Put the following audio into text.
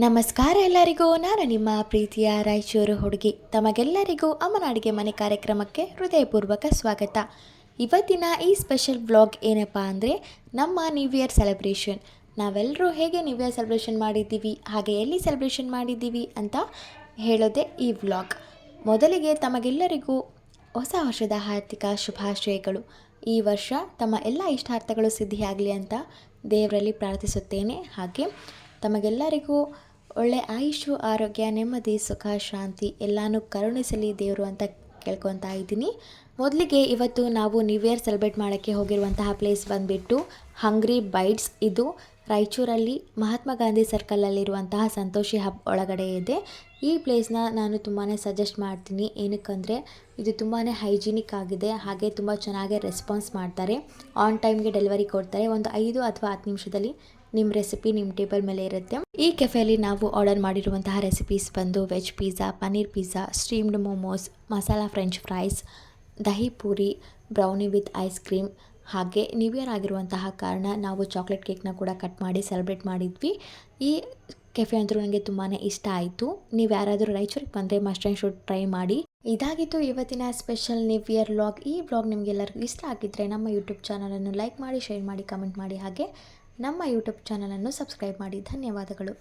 ನಮಸ್ಕಾರ ಎಲ್ಲರಿಗೂ. ನಾನು ನಿಮ್ಮ ಪ್ರೀತಿಯ ರಾಯಚೂರು ಹುಡುಗಿ. ತಮಗೆಲ್ಲರಿಗೂ ಅಮ್ಮನ ಅಡುಗೆ ಮನೆ ಕಾರ್ಯಕ್ರಮಕ್ಕೆ ಹೃದಯಪೂರ್ವಕ ಸ್ವಾಗತ. ಇವತ್ತಿನ ಈ ಸ್ಪೆಷಲ್ ವ್ಲಾಗ್ ಏನಪ್ಪ ಅಂದರೆ, ನಮ್ಮ ನ್ಯೂ ಇಯರ್ ಸೆಲೆಬ್ರೇಷನ್ ನಾವೆಲ್ಲರೂ ಹೇಗೆ ನ್ಯೂ ಇಯರ್ ಸೆಲೆಬ್ರೇಷನ್ ಮಾಡಿದ್ದೀವಿ, ಹಾಗೆ ಎಲ್ಲಿ ಸೆಲೆಬ್ರೇಷನ್ ಮಾಡಿದ್ದೀವಿ ಅಂತ ಹೇಳೋದೇ ಈ ವ್ಲಾಗ್. ಮೊದಲಿಗೆ ತಮಗೆಲ್ಲರಿಗೂ ಹೊಸ ವರ್ಷದ ಹಾರ್ದಿಕ ಶುಭಾಶಯಗಳು. ಈ ವರ್ಷ ತಮ್ಮ ಎಲ್ಲ ಇಷ್ಟಾರ್ಥಗಳು ಸಿದ್ಧಿಯಾಗಲಿ ಅಂತ ದೇವರಲ್ಲಿ ಪ್ರಾರ್ಥಿಸುತ್ತೇನೆ. ಹಾಗೆ ತಮಗೆಲ್ಲರಿಗೂ ಒಳ್ಳೆ ಆಯುಷು, ಆರೋಗ್ಯ, ನೆಮ್ಮದಿ, ಸುಖ, ಶಾಂತಿ ಎಲ್ಲನೂ ಕರುಣಿಸಲಿ ದೇವರು ಅಂತ ಕೇಳ್ಕೊತಾ ಇದ್ದೀನಿ. ಮೊದಲಿಗೆ ಇವತ್ತು ನಾವು ನ್ಯೂ ಇಯರ್ ಸೆಲೆಬ್ರೇಟ್ ಮಾಡೋಕ್ಕೆ ಹೋಗಿರುವಂತಹ ಪ್ಲೇಸ್ ಬಂದುಬಿಟ್ಟು ಹಂಗ್ರಿ ಬೈಟ್ಸ್ ಇದು. ರಾಯಚೂರಲ್ಲಿ ಮಹಾತ್ಮ ಗಾಂಧಿ ಸರ್ಕಲಲ್ಲಿರುವಂತಹ ಸಂತೋಷಿ ಹಬ್ ಒಳಗಡೆ ಇದೆ. ಈ ಪ್ಲೇಸ್ನ ನಾನು ತುಂಬಾ ಸಜೆಸ್ಟ್ ಮಾಡ್ತೀನಿ. ಏನಕ್ಕಂದರೆ ಇದು ತುಂಬಾ ಹೈಜಿನಿಕ್ ಆಗಿದೆ. ಹಾಗೆ ತುಂಬ ಚೆನ್ನಾಗಿ ರೆಸ್ಪಾನ್ಸ್ ಮಾಡ್ತಾರೆ. ಆನ್ ಟೈಮ್ಗೆ ಡೆಲಿವರಿ ಕೊಡ್ತಾರೆ. ಒಂದು ಐದು ಅಥವಾ ಹತ್ತು ನಿಮಿಷದಲ್ಲಿ ನಿಮ್ಮ ರೆಸಿಪಿ ನಿಮ್ಮ ಟೇಬಲ್ ಮೇಲೆ ಇರುತ್ತೆ. ಈ ಕೆಫೆಯಲ್ಲಿ ನಾವು ಆರ್ಡರ್ ಮಾಡಿರುವಂತಹ ರೆಸಿಪೀಸ್ ಬಂದು veg pizza paneer pizza steamed momos masala French fries dahi puri brownie with ice cream ಹಾಗೆ ನ್ಯೂ ಇಯರ್ ಆಗಿರುವಂತಹ ಕಾರಣ ನಾವು ಚಾಕ್ಲೇಟ್ ಕೇಕ್ನ ಕೂಡ ಕಟ್ ಮಾಡಿ ಸೆಲೆಬ್ರೇಟ್ ಮಾಡಿದ್ವಿ. ಈ ಕೆಫೆ ಅಂತೂ ನನಗೆ ತುಂಬಾ ಇಷ್ಟ ಆಯಿತು. ನೀವು ಯಾರಾದರೂ ರಾಯಚೂರಿಗೆ ಬಂದರೆ ಮಸ್ಟ್ ಆ್ಯಂಡ್ ಶುಡ್ ಟ್ರೈ ಮಾಡಿ. ಇದಾಗಿತ್ತು ಇವತ್ತಿನ ಸ್ಪೆಷಲ್ ನ್ಯೂ ಇಯರ್ ವ್ಲಾಗ್ ಈ ವ್ಲಾಗ್ ನಿಮಗೆಲ್ಲರಿಗೂ ಇಷ್ಟ ಆಗಿದ್ದರೆ ನಮ್ಮ ಯೂಟ್ಯೂಬ್ ಚಾನಲನ್ನು ಲೈಕ್ ಮಾಡಿ ಶೇರ್ ಮಾಡಿ ಕಮೆಂಟ್ ಮಾಡಿ ಹಾಗೆ ನಮ್ಮ ಯೂಟ್ಯೂಬ್ ಚಾನಲನ್ನು ಸಬ್ಸ್ಕ್ರೈಬ್ ಮಾಡಿ ಧನ್ಯವಾದಗಳು